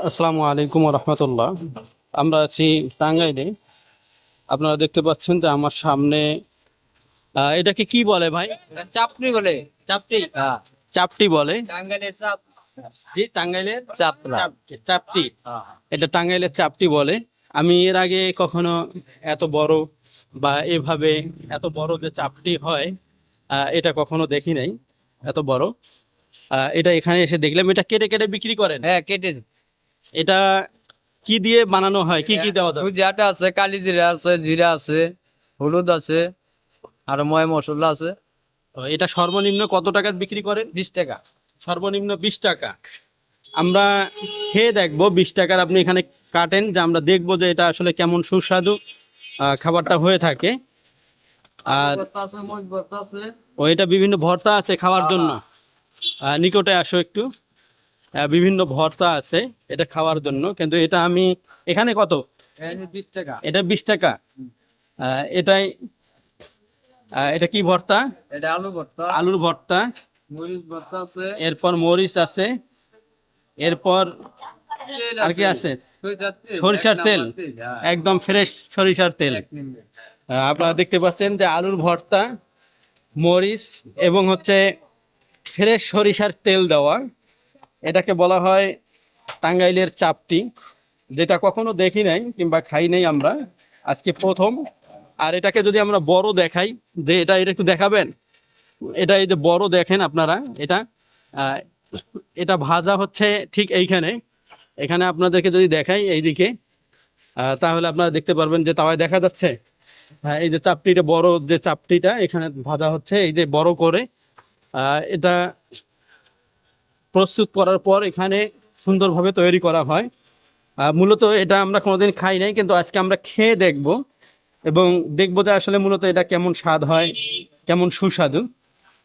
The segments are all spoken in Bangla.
আসসালামু আলাইকুম রহমতুল্লাহ আমরা আছি টাঙ্গাইলে। আপনারা দেখতে পাচ্ছেন যে আমার সামনে আহ, এটাকে কি বলে ভাই? চাপড়ি বলে। চাপটি? হ্যাঁ। চাপটি বলে? টাঙ্গাইলের চাপ। জি টাঙ্গাইলের চাপড়া চাপটি। এটা টাঙ্গাইলের চাপটি বলে। আমি এর আগে কখনো এত বড় বা এভাবে এত বড় যে চাপটি হয় এটা কখনো দেখি নাই এত বড়। এটা এখানে এসে দেখলাম এটা কেটে কেটে বিক্রি করেন। হ্যাঁ কেটে এটা কি দিয়ে বানানো হয়? কি কি দেওয়া যায় ভুজিয়াটা আছে কালি জিরা আছে জিরা আছে হলুদ আছে আর ময় মশলা আছে। তো এটা সর্বনিম্ন কত টাকার বিক্রি করেন? বিশ টাকা। সর্বনিম্ন বিশ টাকা। আমরা খেয়ে দেখব বিশ টাকার আপনি এখানে কাটেন যে আমরা দেখব যে এটা আসলে কেমন সুস্বাদু খাবারটা হয়ে থাকে। আর ও এটা বিভিন্ন ভর্তা আছে খাওয়ার জন্য। আহ, নিকটে আসো একটু। বিভিন্ন ভর্তা আছে এটা খাওয়ার জন্য। কিন্তু এটা আমি এখানে কত? বিশ টাকা। এটা বিশ টাকা। এটাই এটা কি ভর্তা? এটা আলু ভর্তা। আলুর ভর্তা। মরিচ ভর্তা আছে। এরপর মরিচ আছে। এরপর আর কি আছে? সরিষার তেল, হ্যাঁ। একদম ফ্রেশ সরিষার তেল। আপনারা দেখতে পাচ্ছেন যে আলুর ভর্তা মরিচ এবং হচ্ছে ফ্রেশ সরিষার তেল দেওয়া। এটাকে বলা হয় টাঙ্গাইলের চাপটি যেটা কখনো দেখি নাই কিংবা খাই নাই আমরা। আজকে প্রথম। আর এটাকে যদি আমরা বড় দেখাই যে এটা এটা একটু দেখাবেন? এটা এই যে বড় দেখেন আপনারা এটা এটা ভাজা হচ্ছে ঠিক এইখানে। এখানে আপনাদেরকে যদি দেখাই এইদিকে তাহলে আপনারা দেখতে পারবেন যে তাওয়ায় দেখা যাচ্ছে এই যে চাপটিটা, বড় যে চাপটিটা, এখানে ভাজা হচ্ছে, এই যে বড় করে এটা প্রস্তুত করার পর এখানে সুন্দরভাবে তৈরি করা হয়। মূলত এটা আমরা কোনোদিন খাই নাই, কিন্তু আজকে আমরা খেয়ে দেখব এবং দেখব যে আসলে মূলত এটা কেমন স্বাদ হয়, কেমন সুস্বাদু।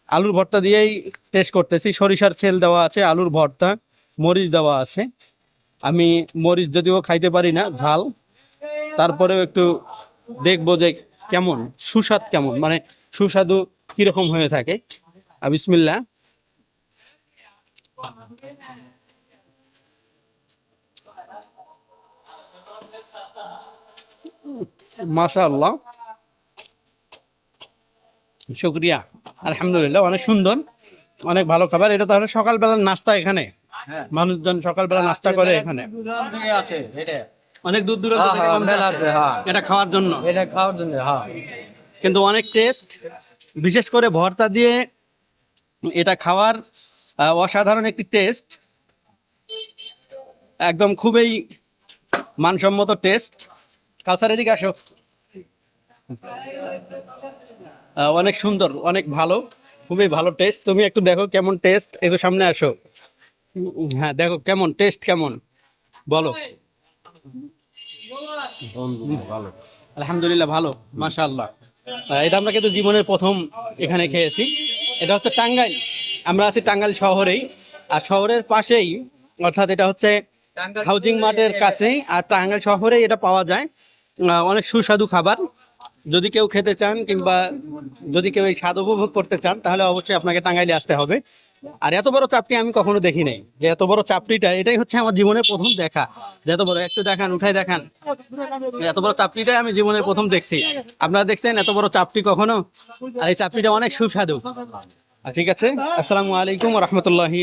আলুর ভর্তা দিয়েই টেস্ট করতেছি। সরিষার তেল দেওয়া আছে, আলুর ভর্তা, মরিচ দেওয়া আছে। আমি মরিচ যদিও খাইতে পারি না ঝাল। তারপরেও একটু দেখব যে কেমন সুস্বাদ কেমন মানে সুস্বাদু কীরকম হয়ে থাকে। আহ, বিসমিল্লাহ। মাশাআল্লাহ। শুক্রিয়া। আলহামদুলিল্লাহ অনেক সুন্দর অনেক ভালো খাবার। এটা তাহলে সকালবেলার নাস্তা এখানে। মানুষজন সকালবেলা নাস্তা করে এখানে। অনেক দূর দূরান্ত হ্যাঁ, থেকে হ্যাঁ, মানুষ আসে। হ্যাঁ। এটা খাওয়ার জন্য। এটা খাওয়ার জন্য হ্যাঁ। কিন্তু অনেক টেস্ট বিশেষ করে ভর্তা দিয়ে এটা খাওয়ার আহ, অসাধারণ একটি টেস্ট। একদম খুবই মানসম্মত টেস্ট। কাছার এদিকে আসো। আহ, অনেক সুন্দর অনেক ভালো খুবই ভালো টেস্ট। তুমি একটু দেখো কেমন টেস্ট একটু সামনে আসো। হ্যাঁ দেখো কেমন টেস্ট কেমন? বলো। আলহামদুলিল্লাহ ভালো মাশাআল্লাহ। আহ, এটা আমরা কিন্তু জীবনের প্রথম এখানে খেয়েছি। এটা হচ্ছে টাঙ্গাইল। আমরা আছি টাঙ্গাইল শহরেই। আর শহরের পাশেই অর্থাৎ এটা হচ্ছে হাউজিং মার্টের কাছেই। আর টাঙ্গাইল শহরে এটা পাওয়া যায়। অনেক সুস্বাদু খাবার। যদি কেউ খেতে চান কিংবা যদি কেউ এই স্বাদ উপভোগ করতে চান, তাহলে অবশ্যই আপনাকে টাঙ্গাইলে আসতে হবে। আর এত বড় চাপটি আমি কখনো দেখি নাই, যে এত বড় চাপটিটা, এটাই হচ্ছে আমার জীবনের প্রথম দেখা। যে এত বড়, একটু দেখান, উঠাই দেখান। এত বড় চাপটিটাই আমি জীবনের প্রথম দেখছি। আপনারা দেখছেন এত বড় চাপটি কখনো? আর এই চাপটিটা অনেক সুস্বাদু। ঠিক আছে, আসসালামু আলাইকুম রহমতুল্লাহি